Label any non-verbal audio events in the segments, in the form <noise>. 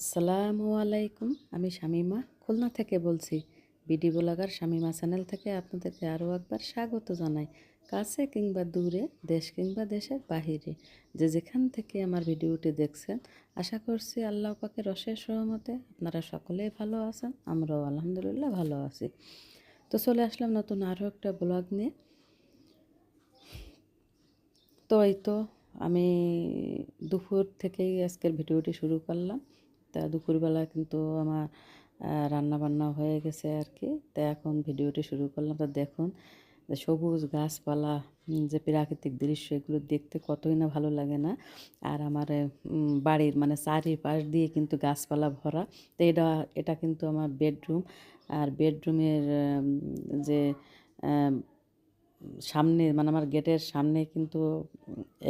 আসসালামু আলাইকুম, আমি শামিমা। খুলনা থেকে বলছি, বিডি ব্লগার শামিমা চ্যানেল থেকে আপনাদেরকে আরও একবার স্বাগত জানাই। কাছে কিংবা দূরে, দেশ কিংবা দেশের বাহিরে, যে যেখান থেকে আমার ভিডিওটি দেখছেন, আশা করছি আল্লাহ পাকের রসের সহমতে আপনারা সকলেই ভালো আছেন, আমরাও আলহামদুলিল্লাহ ভালো আছি। তো চলে আসলাম নতুন আরও একটা ব্লগ নিয়ে। তো এই তো আমি দুপুর থেকেই আজকের ভিডিওটি শুরু করলাম। তা দুপুরবেলা কিন্তু আমার রান্না বান্না হয়ে গেছে আর কি তা এখন ভিডিওটি শুরু করলাম। তা দেখুন সবুজ গাছপালা যে প্রাকৃতিক দৃশ্য, এগুলো দেখতে কতই না ভালো লাগে না। আর আমার বাড়ির মানে চারিপাশ দিয়ে কিন্তু গাছপালা ভরা। তো এটা এটা কিন্তু আমার বেডরুম। আর বেডরুমের যে সামনে মানে আমার গেটের সামনে কিন্তু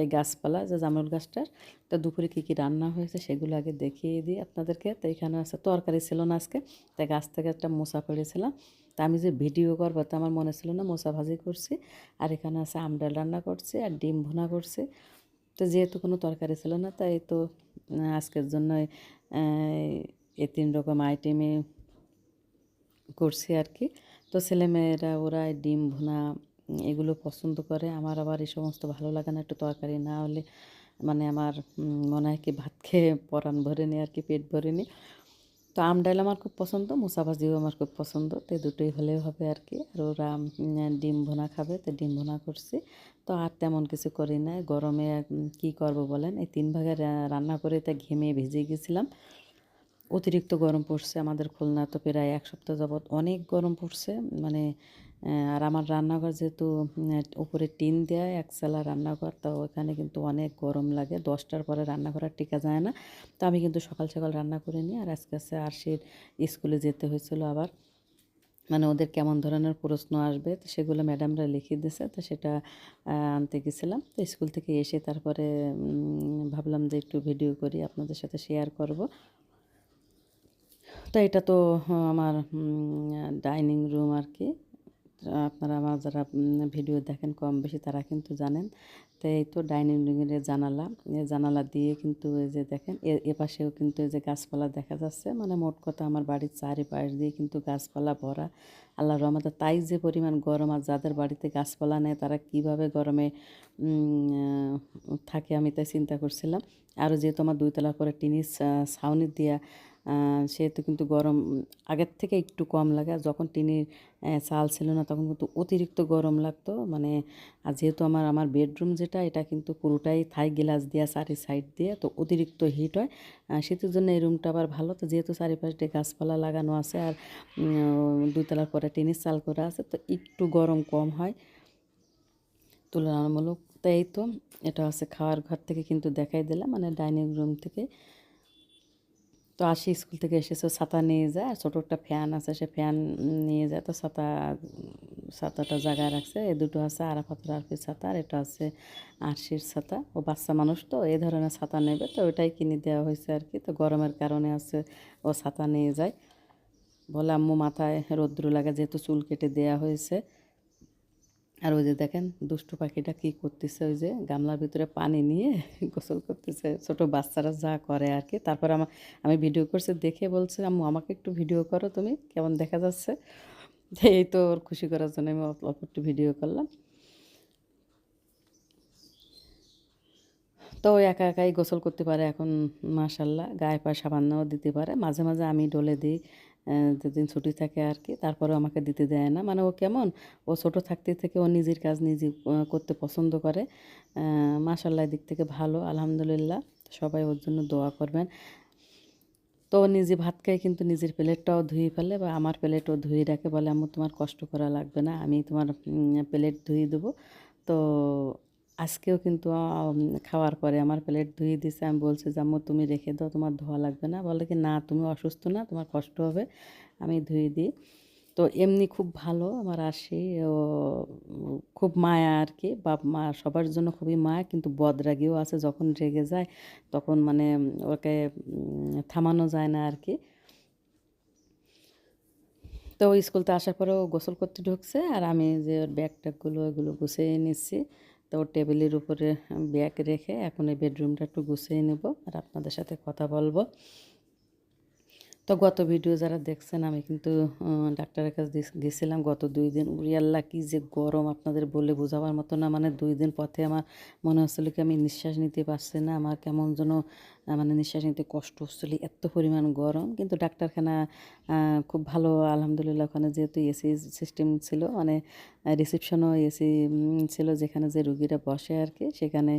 এই গাছপালা, যে জামরুল গাছটার, তো দুপুরে কী কী রান্না হয়েছে সেগুলো আগে দেখিয়ে দিই আপনাদেরকে। তো এখানে আছে তরকারি ছিল না আজকে, তাই গাছ থেকে একটা মোচা পেড়েছিলাম তা আমি যে ভিডিও করব তো আমার মনে ছিল না মোচা ভাজি করছি। আর এখানে আছে আমডাল রান্না করছি আর ডিম ভুনা করছি। তো যেহেতু কোনো তরকারি ছিল না, তাই তো আজকের জন্য এই তিন রকম আইটেমে করছি আর কি। তো ছেলেমেয়েরা ওরা ডিম ভুনা এগুলো পছন্দ করে। আমার আবার এই সমস্ত ভালো লাগে না, একটু তরকারি না হলে মানে আমার মনে হয় কি ভাত খেয়ে পরাণ ভরেনি আর কি, পেট ভরেনি তো আম ডাল আমার খুব পছন্দ, মুসা ভাজিও আমার খুব পছন্দ, তো দুটোই হলেও হবে আর কি। আর ওরা ডিম ভুনা খাবে, তো ডিম ভুনা করছি। তো আর তেমন কিছু করি না, গরমে কি করব বলেন? এই তিন ভাগে রান্না করে তা ঘেমে ভিজে গেছিলাম। অতিরিক্ত গরম পড়ছে, আমাদের খুলনা তো প্রায় এক সপ্তাহ যাবৎ অনেক গরম পড়ছে মানে আর আমার রান্নাঘর যেহেতু উপরে টিন দেওয়া এক চালা রান্নাঘর, তো ওখানে কিন্তু অনেক গরম লাগে। দশটার পরে রান্নাঘর আর টিকা যায় না। তো আমি কিন্তু সকাল সকাল রান্না করে নিই। আর আজকে আজকে আরশির স্কুলে যেতে হয়েছিল আবার। মানে ওদের কেমন ধরনের প্রশ্ন আসবে, তো সেগুলো ম্যাডামরা লিখে দিয়েছে, তো সেটা আনতে গেছিলাম। তো স্কুল থেকে এসে তারপরে ভাবলাম যে একটু ভিডিও করি, আপনাদের সাথে শেয়ার করব। তো এটা তো আমার ডাইনিং রুম আর কি। আপনারা আমার যারা ভিডিও দেখেন কম বেশি তারা কিন্তু জানেন। তো এই তো ডাইনিং রুমের জানালা। জানালা দিয়ে কিন্তু এই যে দেখেন এপাশেও কিন্তু এই যে গাছপালা দেখা যাচ্ছে। মানে মোট কথা আমার বাড়ির চারিপাশ দিয়ে কিন্তু গাছপালা ভরা। আল্লাহ রহমতে তাই যে পরিমাণ গরম আর যাদের বাড়িতে গাছপালা নেয় তারা কীভাবে গরমে থাকে আমি তাই চিন্তা করছিলাম। আরও যেহেতু আমার দুইতলা করে টিনের ছা- ছাউনি দিয়া সেহেতু কিন্তু গরম আগের থেকে একটু কম লাগে। আর যখন টিনের চাল ছিল না তখন কিন্তু অতিরিক্ত গরম লাগতো। মানে আর যেহেতু আমার আমার বেডরুম যেটা, এটা কিন্তু পুরোটাই থাই গ্লাস দেওয়া চারি সাইড দিয়ে, তো অতিরিক্ত হিট হয়। শীতের জন্য এই রুমটা আবার ভালো। তো যেহেতু চারিপাশে গাছপালা লাগানো আছে আর দুইতলার পরে টিনের চাল করা আছে, তো একটু গরম কম হয়। তুলনামূলক তো এই তো। এটা হচ্ছে খাওয়ার ঘর থেকে কিন্তু দেখাই দিলাম মানে ডাইনিং রুম থেকে। তো আসি স্কুল থেকে এসেছে ছাতা নিয়ে যায়, আর ছোটো একটা ফ্যান আছে, সে ফ্যান নিয়ে যায়, তো ছাতা, ছাতাটা জায়গায় রাখছে। এ দুটো আছে, আরাফাতের আরফির ছাতা, আর এটা আছে আরশির ছাতা। ও বাচ্চা মানুষ তো, এই ধরনের ছাতা নেবে, তো ওইটাই কিনে দেওয়া হয়েছে আর কি। তো গরমের কারণে আছে, ও ছাতা নিয়ে যায়। বলে আম্মু মাথায় রৌদ্র লাগে, যেহেতু চুল কেটে দেওয়া হয়েছে। আর ওই যে দেখেন, দুষ্টু পাখিটা কি করতেছে, ওই যে গামলার ভিতরে পানি নিয়ে <laughs> গোসল করতেছে। ছোট বাচ্চারা যা করে আর কি তারপর আমার আমি ভিডিও করছে, দেখে বলছে, আম্মু, আমাকে একটু ভিডিও করো তুমি, কেমন দেখা যাচ্ছে? <laughs> এই তো ওর খুশি করার জন্য আমি অল্প একটু ভিডিও করলাম। তো একা একাই গোসল করতে পারে এখন মাশাল্লাহ গায়ে পায়ে সাবান্নও দিতে পারে। মাঝে মাঝে আমি ডলে দিই। যেদিন ছুটি থাকে আর কি, তারপরেও আমাকে দিতে দেয় না। মানে ও কেমন? ও ছোট থাকতে থেকে ও নিজের কাজ নিজে করতে পছন্দ করে। মাশাল্লাহ দিক থেকে ভালো, আলহামদুলিল্লাহ। সবাই ওর জন্য দোয়া করবেন। তো ও নিজে ভাত খায়, কিন্তু নিজের প্লেটটাও ধুয়ে ফেলে বা আমার প্লেটও ধুয়ে রাখে বলে আমার তোমার কষ্ট করা লাগবে না, আমি তোমার প্লেট ধুয়ে দেবো। তো আজকেও কিন্তু খাওয়ার পরে আমার প্লেট ধুয়ে দিছে। আমি বলছি যে আম্মু তুমি রেখে দাও, তোমার ধোয়া লাগবে না। বলে কি, না, তুমি অসুস্থ না, তোমার কষ্ট হবে, আমি ধুয়ে দিই। তো এমনি খুব ভালো, আমার আসি ও খুব মায়া আর কি। বাপ মা সবার জন্য খুবই মায়া, কিন্তু বদরাগিও আছে, যখন রেগে যায়, তখন মানে ওকে থামানো যায় না আর কি। তো ওই স্কুল থেকে আসার পরেও গোসল করতে ঢুকছে, আর আমি যে ওর ব্যাগ ট্যাগগুলো এগুলো গুছিয়ে নিচ্ছি। তো টেবিলের উপরে ব্যাগ রেখে এখন এই বেডরুমটা একটু গুছিয়ে নেব আর আপনাদের সাথে কথা বলব। তো গত ভিডিও যারা দেখছেন, আমি কিন্তু ডাক্তারের কাছে গেছিলাম গত দুই দিন। উড়ি আল্লাহ, কি যে গরম আপনাদের বলে বোঝাবার মতো না। মানে দুই দিন পথে আমার মনে হচ্ছিল কি আমি নিঃশ্বাস নিতে পারছি না। আমার কেমন যেন মানে নিঃশ্বাস নিতে কষ্ট হচ্ছিল, এত পরিমাণ গরম। কিন্তু ডাক্তারখানা খুব ভালো, আলহামদুলিল্লাহ, ওখানে যেহেতু এসি সিস্টেম ছিল মানে রিসেপশনও এসি ছিল যেখানে যে রুগীরা বসে আর কি সেখানে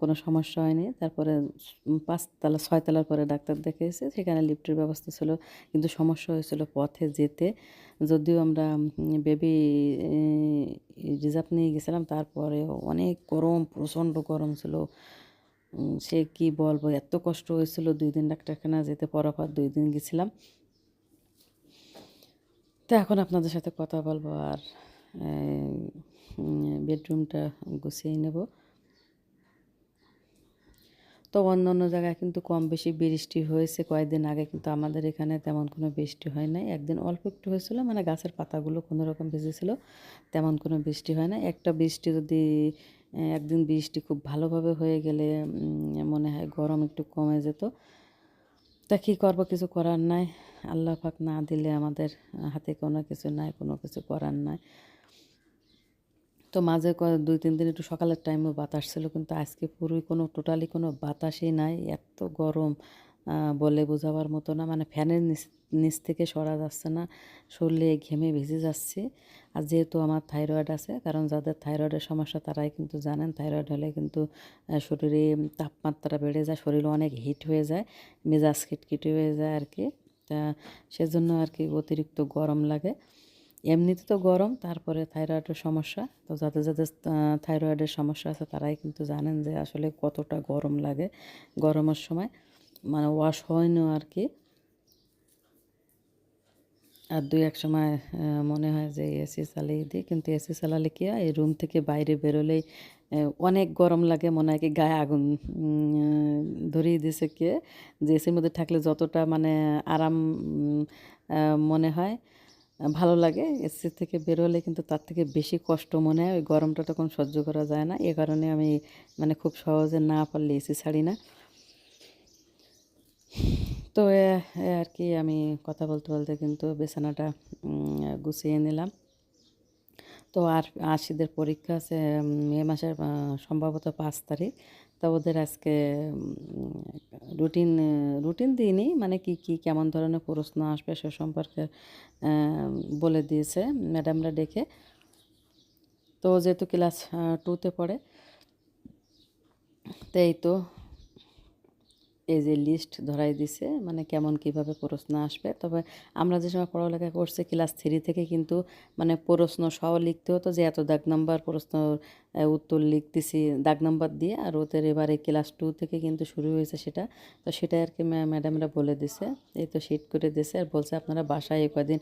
কোনো সমস্যা হয়নি। তারপরে পাঁচতলা, ছয়তলার পরে ডাক্তার দেখেছে সেখানে লিফটের ব্যবস্থা ছিল, কিন্তু সমস্যা হয়েছিল পথে যেতে। যদিও আমরা বেবি রিজার্ভ নিয়ে গেছিলাম, তারপরেও অনেক গরম, প্রচণ্ড গরম ছিল। সে কি বলব, এত কষ্ট হয়েছিল দুই দিন ডাক্তারখানা যেতে পরপর দুই দিন গেছিলাম। তো এখন আপনাদের সাথে কথা বলব আর বেডরুমটা গুছিয়ে নেব। তো অন্য অন্য জায়গায় কিন্তু কম বেশি বৃষ্টি হয়েছে, কয়েকদিন আগে কিন্তু আমাদের এখানে তেমন কোনো বৃষ্টি হয় নাই। একদিন অল্প একটু হয়েছিল মানে গাছের পাতাগুলো কোনো রকম ভিজেছিল, তেমন কোনো বৃষ্টি হয় না একটা বৃষ্টি যদি একদিন বৃষ্টি খুব ভালোভাবে হয়ে গেলে মনে হয় গরম একটু কমে যেত। তা কী করব? কিছু করার নাই। আল্লাহ পাক না দিলে আমাদের হাতে কোনো কিছু নাই, কোনো কিছু করার নাই। তো মাঝে দুই, তিন দিন একটু সকালের টাইমেও বাতাস ছিল, কিন্তু আজকে পুরোই কোনো টোটালি কোনো বাতাসই নাই। এত গরম বলে বোঝাবার মতো না। মানে ফ্যানের নিচ নিচ থেকে সরা যাচ্ছে না, শরীরে ঘেমে ভিজে যাচ্ছে। আর যেহেতু আমার থাইরয়েড আছে, কারণ যাদের থাইরয়েডের সমস্যা তারাই কিন্তু জানেন, থাইরয়েড হলে কিন্তু শরীরে তাপমাত্রা বেড়ে যায় শরীরে অনেক হিট হয়ে যায়, মেজাজ খিটখিটে হয়ে যায় আর কি তা সেজন্য আর কি অতিরিক্ত গরম লাগে। এমনিতে তো গরম, তারপরে থাইরয়েডের সমস্যা। তো যাদের যাদের থাইরয়েডের সমস্যা আছে তারাই কিন্তু জানেন যে আসলে কতটা গরম লাগে গরমের সময়। মানে ওয়াশ হয় না আর কি আর দুই এক সময় মনে হয় যে এসি চালিয়ে দিই, কিন্তু এসি চালালে কি হয় রুম থেকে বাইরে বেরোলেই অনেক গরম লাগে, মনে হয় কি গায়ে আগুন ধরিয়ে দিছে কে, যে এসির মধ্যে থাকলে যতটা মানে আরাম মনে হয়, ভালো লাগে। এসি থেকে বেরোলে কিন্তু তার থেকে বেশি কষ্ট মনে হয়, ওই গরমটা তখন সহ্য করা যায় না। এ কারণে আমি মানে খুব সহজে না পারলে এসি ছাড়ি না। তো আর কি আমি কথা বলতে বলতে কিন্তু বিছানাটা গুছিয়ে নিলাম। তো আর আশিদের পরীক্ষা আছে মে মাসের সম্ভবত পাঁচ তারিখ। তো ওদের আজকে রুটিন রুটিন দিইনি মানে কি কি, কেমন ধরনের প্রশ্ন আসবে সে সম্পর্কে বলে দিয়েছে ম্যাডামরা ডেকে। তো যেহেতু ক্লাস টুতে পড়ে তাই তো এই যে লিস্ট ধরাই দিছে মানে কেমন কীভাবে প্রশ্ন আসবে। তবে আমরা যে সময় পড়ালেখা করছি ক্লাস থ্রি থেকে কিন্তু মানে প্রশ্ন সহ লিখতে হতো যে এত দাগ নাম্বার প্রশ্ন উত্তর লিখতেছি দাগ নাম্বার দিয়ে, আর ওদের এবারে ক্লাস টু থেকে কিন্তু শুরু হয়েছে সেটা। তো সেটা আর কি ম্যাডামরা বলে দিছে, এই তো শিট করে দিছে, আর বলছে আপনারা বাসায় কদিন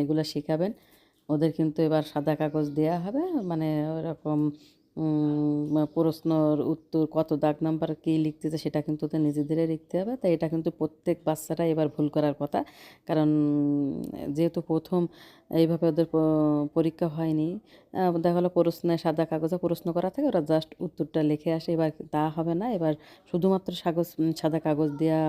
এগুলো শেখাবেন। ওদের কিন্তু এবার সাদা কাগজ দেওয়া হবে মানে ওরকম প্রশ্নর উত্তর কত দাগ নাম্বার কী লিখতেছে সেটা কিন্তু ওদের নিজেদেরই লিখতে হবে। তাই এটা কিন্তু প্রত্যেক বাচ্চারা এবার ভুল করার কথা। কারণ যেহেতু প্রথম এইভাবে ওদের পরীক্ষা হয়নি দেখা গেলো প্রশ্নে সাদা কাগজে প্রশ্ন করা থাকে ওরা জাস্ট উত্তরটা লিখে আসে এবার তা হবে না এবার শুধুমাত্র উম, সাদা কাগজ দেওয়া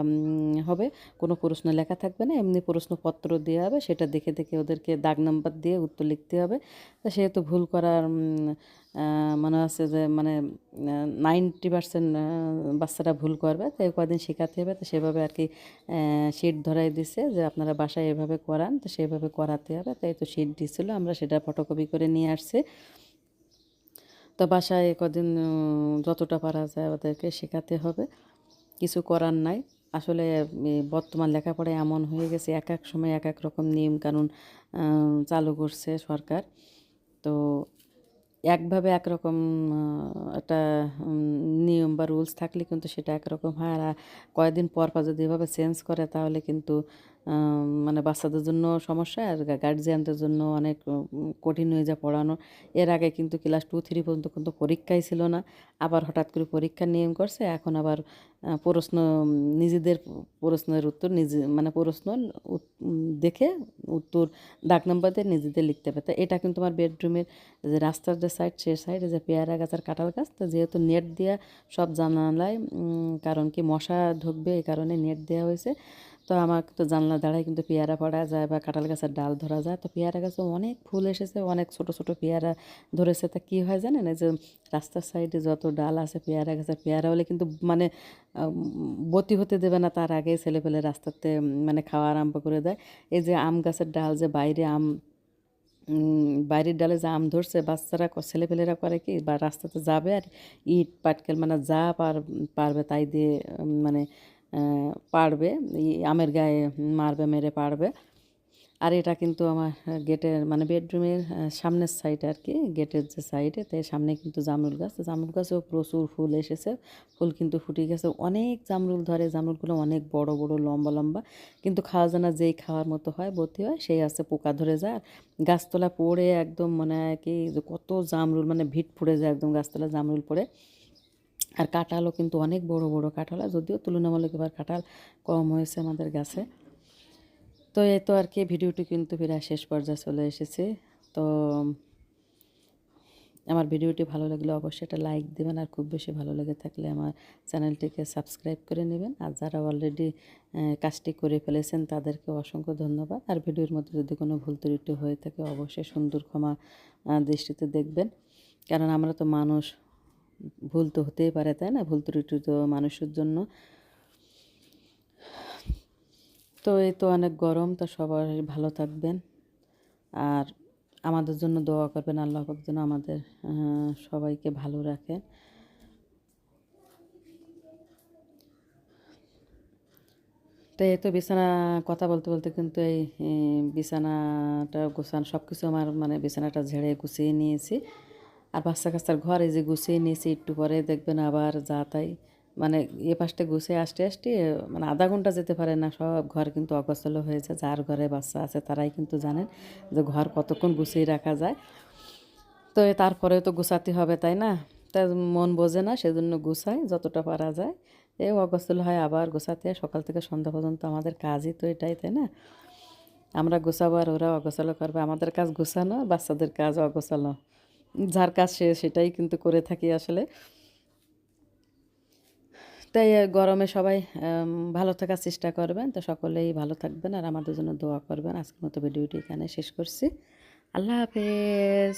হবে কোনো প্রশ্ন লেখা থাকবে না এমনি প্রশ্নপত্র দেওয়া হবে সেটা দেখে দেখে ওদেরকে দাগ নাম্বার দিয়ে উত্তর লিখতে হবে। তা সেহেতু ভুল করার মনে হচ্ছে যে মানে নাইনটি পার্সেন্ট বাচ্চারা ভুল করবে তো কদিন শেখাতে হবে তো সেভাবে আর কি শিট ধরাই দিছে যে আপনারা বাসায় এভাবে করান তো সেভাবে করাতে হবে তাই তো শিট দিছিল আমরা সেটা ফটোকপি করে নিয়ে আসছি। তো বাসায় কদিন যতটা পারা যায় ওদেরকে শেখাতে হবে। কিছু করার নাই। আসলে বর্তমান লেখাপড়া এমন হয়ে গেছে এক এক সময় এক এক রকম নিয়ম কানুন চালু করছে সরকার। তো একভাবে একরকম একটা নিয়ম বা রুলস থাকলে কিন্তু সেটা একরকম হয়। আর কয়েকদিন পর পর যদি এভাবে চেঞ্জ করে তাহলে কিন্তু মানে বাচ্চাদের জন্য সমস্যা আর গার্জিয়ানদের জন্য অনেক কঠিন হয়ে যায় পড়ানো। এর আগে কিন্তু ক্লাস টু থ্রি পর্যন্ত কিন্তু পরীক্ষাই ছিল না। আবার হঠাৎ করে পরীক্ষার নিয়ম করছে, এখন আবার প্রশ্ন নিজেদের প্রশ্নের উত্তর নিজে মানে প্রশ্ন দেখে উত্তর দাগ নাম্বার দিয়ে নিজেদের লিখতে তো এটা কিন্তু আমার বেডরুমের যে রাস্তার যে সাইড সে সাইডে যে পেয়ারা গাছ আর কাঁঠাল গাছ, তো যেহেতু নেট দেওয়া সব জানালায় কারণ কি মশা ঢুকবে এই কারণে নেট দেওয়া হয়েছে। তো আমার তো জানলা দাঁড়ায় কিন্তু পেয়ারা পড়া যায় বা কাঁঠাল গাছের ডাল ধরা যায়। তো পেয়ারা গাছে অনেক ফুল এসেছে, অনেক ছোট ছোট পেয়ারা ধরেছে। তা কী হয় জানেন? এই যে রাস্তার সাইডে যত ডাল আছে, পেয়ারা গাছের পেয়ারা হলে কিন্তু মানে বতি হতে দেবে না, তার আগে ছেলেপেলে রাস্তাতে মানে খাওয়া আরম্ভ করে দেয়। এই যে আম গাছের ডাল যে বাইরে আম বাইরের ডালে যে আম ধরছে, বাচ্চারা ছেলেপেলেরা করে কি, বা রাস্তাতে যাবে আর ইট, পাটকেল মানে যা পার, পারবে তাই দিয়ে মানে পারবে আমের গায়ে মারবে, মেরে পারবে। আর এটা কিন্তু আমার গেটের মানে বেডরুমের সামনের সাইড আর কি, গেটের যে সাইডে তাই সামনে কিন্তু জামরুল গাছ। জামরুল গাছেও প্রচুর ফুল এসেছে। ফুল কিন্তু ফুটে গেছে। অনেক জামরুল ধরে। জামরুলগুলো অনেক বড় বড়, লম্বা লম্বা। কিন্তু খাওয়া যায় না যেই খাওয়ার মতো হয়, ভর্তি হয়, সেই আছে পোকা ধরে যায়। আর গাছতলা পড়ে একদম মানে কি কত জামরুল মানে ভিট ফুড়ে যায় একদম গাছতলা জামরুল পড়ে। আর কাঁঠালও কিন্তু অনেক বড় বড় কাঁঠাল যদিও তুলনামূলক এবার কাঁঠাল কম হয়েছে আমাদের গাছে। তো এই তো আর কি, ভিডিওটি কিন্তু প্রায় শেষ পর্যায়ে চলে এসেছে। তো আমার ভিডিওটি ভালো লাগলে অবশ্যই একটা লাইক দেবেন, আর খুব বেশি ভালো লেগে থাকলে আমার চ্যানেলটিকে সাবস্ক্রাইব করে নেবেন। আর যারা অলরেডি কাজটি করে ফেলেছেন, তাদেরকে অসংখ্য ধন্যবাদ। আর ভিডিওর মধ্যে যদি কোনো ভুল ত্রুটি হয়ে থাকে, অবশ্যই সুন্দর ক্ষমা দৃষ্টিতে দেখবেন। কারণ আমরা তো মানুষ ভুল তো হতেই পারে, তাই না? ভুল ত্রুটি তো মানুষের জন্য। তো এই তো অনেক গরম, তো সবাই ভালো থাকবেন। আর আমাদের জন্য দোয়া করবেন, আল্লাহ পাক যেন আমাদের সবাইকে ভালো রাখেন। তো এই তো বিছানা, কথা বলতে বলতে কিন্তু এই বিছানাটা গোছানো সব কিছু আমার মানে বিছানাটা ঝেড়ে গুছিয়ে নিয়েছি। আর বাচ্চা কাচ্চার ঘর যে গুছিয়ে নিয়েছি, একটু পরে দেখবেন আবার যা তাই। মানে এ পাশটা গুছিয়ে আসতে আসতে মানে আধা ঘণ্টা যেতে পারে না, সব ঘর কিন্তু অগোছালো হয়েছে যার ঘরে বাচ্চা আছে তারাই কিন্তু জানেন যে ঘর কতক্ষণ গুছিয়ে রাখা যায়। তো এ তারপরে তো গুছাতে হবে, তাই না? তা মন বোঝে না, সেজন্য গুছাই যতটা পারা যায়। এ অগোছালো হয়, আবার হয়। সকাল থেকে সন্ধ্যা পর্যন্ত আমাদের কাজই তো এটাই, তাই না? আমরা গোছাবো আর ওরা অগোছালো করবে। আমাদের কাজ গোছানো, বাচ্চাদের কাজ অগোছালো। যার কাজ সে সেটাই কিন্তু করে থাকি আসলে। তাই গরমে সবাই ভালো থাকার চেষ্টা করবেন। তো সকলেই ভালো থাকবেন আর আমাদের জন্য দোয়া করবেন। আজকের মতো ভিডিওটি এখানে শেষ করছি। আল্লাহ হাফেজ।